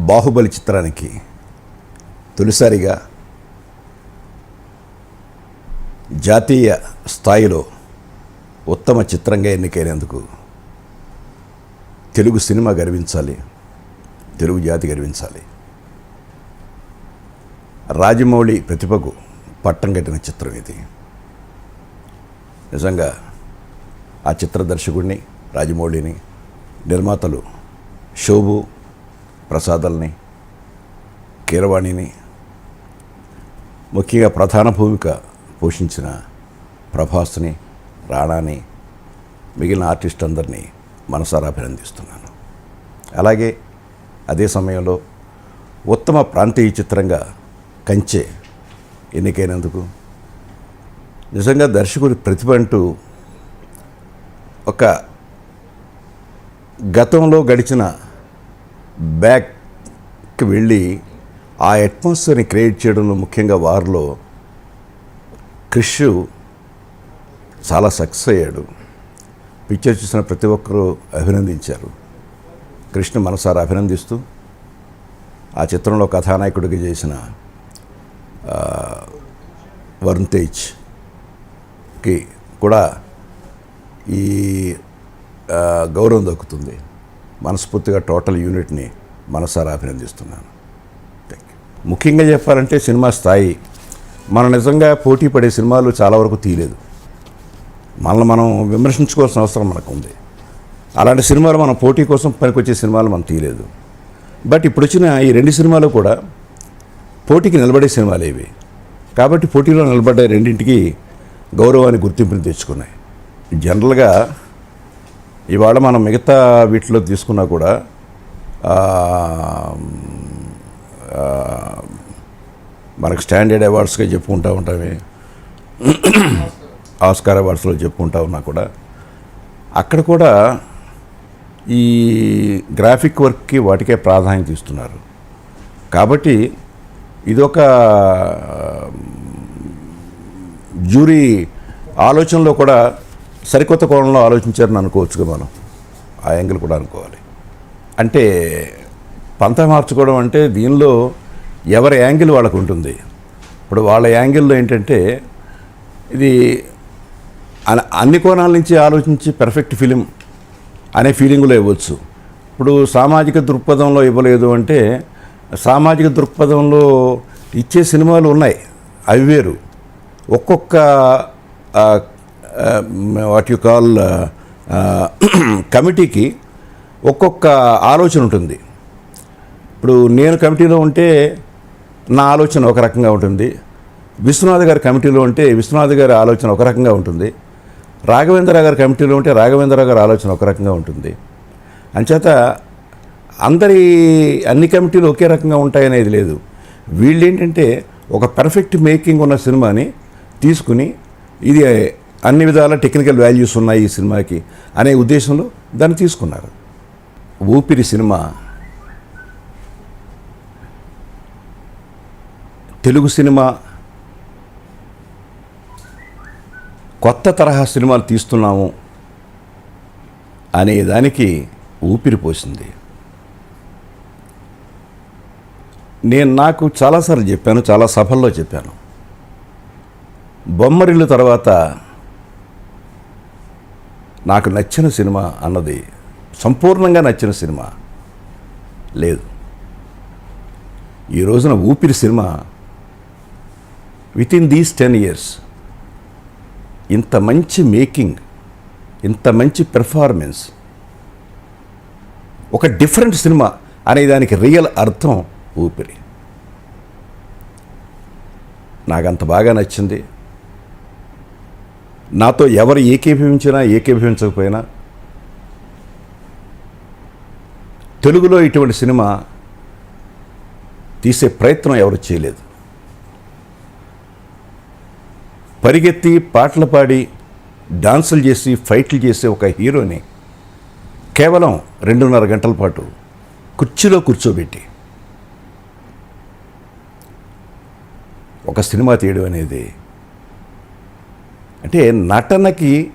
బాహుబలి చిత్రానికి తొలిసారిగా జాతీయ స్థాయిలో ఉత్తమ చిత్రంగా ఎన్నికైనందుకు తెలుగు సినిమా గర్వించాలి తెలుగు జాతి గర్వించాలి. రాజమౌళి ప్రతిభకు పట్టం కట్టిన చిత్రం ఇది. నిజంగా ఆ చిత్ర దర్శకుడిని రాజమౌళిని నిర్మాతలు శోభు ప్రసాదల్ని కీరవాణిని ముఖ్యంగా ప్రధాన భూమిక పోషించిన ప్రభాస్ని రాణాని మిగిలిన ఆర్టిస్ట్ అందరినీ మనసారా అభినందిస్తున్నాను. అలాగే అదే సమయంలో ఉత్తమ ప్రాంతీయ చిత్రంగా కంచె ఎన్నికైనందుకు నిజంగా దర్శకుడి ప్రతిభ అంటూ ఒక గతంలో గడిచిన బ్యాక్కి వెళ్ళి ఆ అట్మాస్ఫియర్ని క్రియేట్ చేయడంలో ముఖ్యంగా వారిలో క్రిష్ చాలా సక్సెస్ అయ్యాడు. పిక్చర్ చూసిన ప్రతి ఒక్కరూ అభినందించారు. కృష్ణ మనసారా అభినందిస్తూ ఆ చిత్రంలో కథానాయకుడికి చేసిన వరుణ్ తేజ్కి కూడా ఈ గౌరవం దక్కుతుంది. మనస్ఫూర్తిగా టోటల్ యూనిట్ని మనసారా అభినందిస్తున్నాను. థ్యాంక్ యూ ముఖ్యంగా చెప్పాలంటే సినిమా స్థాయి. మనం నిజంగా పోటీ పడే సినిమాలు చాలా వరకు తీయలేదు. మనల్ని మనం విమర్శించుకోవాల్సిన అవసరం మనకు ఉంది అలాంటి సినిమాలు మనం పోటీ కోసం పనికొచ్చే సినిమాలు మనం తీయలేదు. బట్ ఇప్పుడు వచ్చిన ఈ రెండు సినిమాలు కూడా పోటీకి నిలబడే సినిమాలు ఇవి. కాబట్టి పోటీలో నిలబడ్డ రెండింటికి గౌరవాన్ని గుర్తింపుని తెచ్చుకున్నాయి. జనరల్గా ఇవాళ మనం మిగతా వీటిలో తీసుకున్నా కూడా మనకు స్టాండర్డ్ అవార్డ్స్గా చెప్పుకుంటూ ఉంటామే ఆస్కార్ అవార్డ్స్లో చెప్పుకుంటా ఉన్నా కూడా అక్కడ కూడా ఈ గ్రాఫిక్ వర్క్కి వాటికే ప్రాధాన్యత ఇస్తున్నారు. కాబట్టి ఇదొక జ్యూరీ ఆలోచనలో కూడా సరికొత్త కోణంలో ఆలోచించారని అనుకోవచ్చుగా మనం. ఆ యాంగిల్ కూడా అనుకోవాలి. అంటే పంత మార్చుకోవడం అంటే దీనిలో ఎవరి యాంగిల్ వాళ్ళకు ఉంటుంది. ఇప్పుడు వాళ్ళ యాంగిల్లో ఏంటంటే ఇది అన్ని కోణాల నుంచి ఆలోచించి పెర్ఫెక్ట్ ఫిలిం అనే ఫీలింగ్లో ఇవ్వచ్చు. ఇప్పుడు సామాజిక దృక్పథంలో ఇవ్వలేదు అంటే సామాజిక దృక్పథంలో ఇచ్చే సినిమాలు ఉన్నాయి. అవి వేరు. ఒక్కొక్క వాట్ యు కాల్ కమిటీకి ఒక్కొక్క ఆలోచన ఉంటుంది. ఇప్పుడు నేను కమిటీలో ఉంటే నా ఆలోచన ఒక రకంగా ఉంటుంది. విశ్వనాథ్ గారి కమిటీలో ఉంటే విశ్వనాథ్ గారి ఆలోచన ఒక రకంగా ఉంటుంది. రాఘవేంద్ర గారి కమిటీలో ఉంటే రాఘవేంద్ర గారి ఆలోచన ఒక రకంగా ఉంటుంది. అంచేత అందరి అన్ని కమిటీలు ఒకే రకంగా ఉంటాయనేది లేదు. వీళ్ళు ఏంటంటే ఒక పర్ఫెక్ట్ మేకింగ్ ఉన్న సినిమాని తీసుకుని ఇది అన్ని విధాల టెక్నికల్ వాల్యూస్ ఉన్నాయి ఈ సినిమాకి అనే ఉద్దేశంలో దాన్ని తీసుకున్నారు. ఊపిరి సినిమా. తెలుగు సినిమా. కొత్త తరహా సినిమాలు తీస్తున్నాము అనే దానికి ఊపిరి పోసింది. నేను నాకు చాలాసార్లు చెప్పాను చాలా సభల్లో చెప్పాను. బొమ్మరిల్లు తర్వాత నాకు నచ్చిన సినిమా అన్నది సంపూర్ణంగా నచ్చిన సినిమా లేదు. ఈ రోజున Oopiri cinema with in these ten years ఇంత మంచి మేకింగ్ ఇంత మంచి పెర్ఫార్మెన్స్ ఒక డిఫరెంట్ సినిమా అనే దానికి రియల్ అర్థం ఊపిరి. నాకు అంత బాగా నచ్చింది. నాతో ఎవరు ఏకీభవించినా ఏకీభవించకపోయినా తెలుగులో ఇటువంటి సినిమా తీసే ప్రయత్నం ఎవరు చేయలేదు. పరిగెత్తి పాటలు పాడి డాన్సులు చేసి ఫైట్లు చేసే ఒక హీరోని కేవలం రెండున్నర గంటల పాటు కుర్చీలో కూర్చోబెట్టి ఒక సినిమా తీయడం అనేది అంటే నటనకి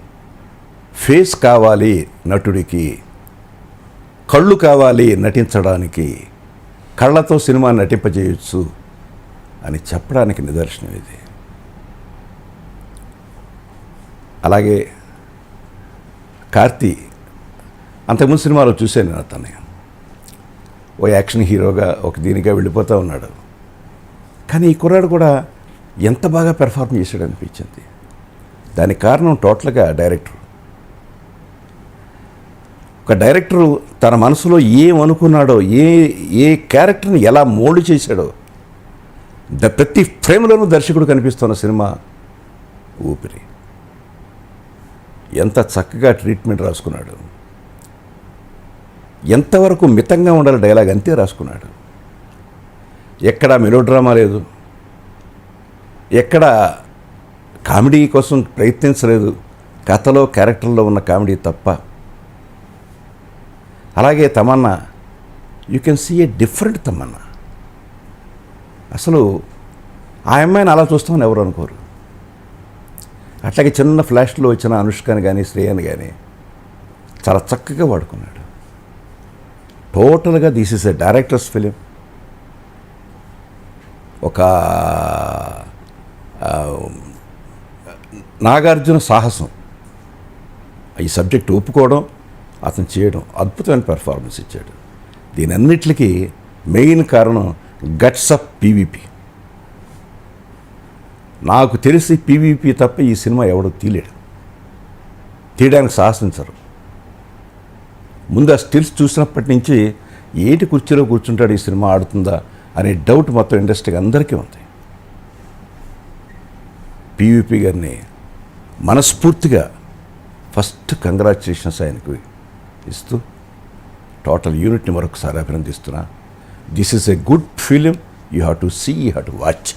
ఫేస్ కావాలి నటుడికి కళ్ళు కావాలి నటించడానికి కళ్ళతో సినిమా నటింపజేయచ్చు అని చెప్పడానికి నిదర్శనం ఇది. అలాగే కార్తీ అంతకుముందు సినిమాలో చూశాను నేను అతన్ని. ఓ యాక్షన్ హీరోగా ఒక దీనిగా వెళ్ళిపోతూ ఉన్నాడు. కానీ ఈ కుర్రాడు కూడా ఎంత బాగా పెర్ఫార్మ్ చేశాడు అనిపించింది దానికి కారణం టోటల్గా డైరెక్టర్. ఒక డైరెక్టరు తన మనసులో ఏం అనుకున్నాడో ఏ ఏ క్యారెక్టర్ని ఎలా మోల్డ్ చేశాడో ద ప్రతి ఫ్రేమ్లోనూ దర్శకుడు కనిపిస్తున్న సినిమా ఊపిరి. ఎంత చక్కగా ట్రీట్మెంట్ రాసుకున్నాడు. ఎంతవరకు మితంగా ఉండాలి డైలాగ్ అంతే రాసుకున్నాడు. ఎక్కడ మెలోడ్రామా లేదు. ఎక్కడ కామెడీ కోసం ప్రయత్నించలేదు. కథలో క్యారెక్టర్లో ఉన్న కామెడీ తప్ప. అలాగే Tamannaah you can see a different Tamannaah. అసలు ఆ అమ్మాయిని అలా చూస్తామని ఎవరు అనుకోరు. అట్లాగే చిన్న ఫ్లాష్లో వచ్చిన అనుష్కని కానీ శ్రేయని కానీ చాలా చక్కగా వాడుకున్నాడు. టోటల్గా this is a director's film. ఒక నాగార్జున సాహసం. ఈ సబ్జెక్ట్ ఒప్పుకోవడం అతను చేయడం అద్భుతమైన పెర్ఫార్మెన్స్ ఇచ్చాడు. దీని అన్నిటికీ మెయిన్ కారణం గట్స్ అప్ పీవీపీ. నాకు తెలిసి పీవీపీ తప్ప ఈ సినిమా ఎవడో తీలేడు తీయడానికి సాహసించరు. ముందు ఆ స్టిల్స్ చూసినప్పటి నుంచి ఏటి కుర్చీలో కూర్చుంటాడు ఈ సినిమా ఆడుతుందా అనే డౌట్ మొత్తం ఇండస్ట్రీకి అందరికీ ఉంది. పీవీపీ గారిని మనస్ఫూర్తిగా ఫస్ట్ కంగ్రాచులేషన్స్ ఆయనకు ఇస్తూ టోటల్ యూనిట్ని మరొకసారి అభినందిస్తున్నా. This is a good film you have to see you have to watch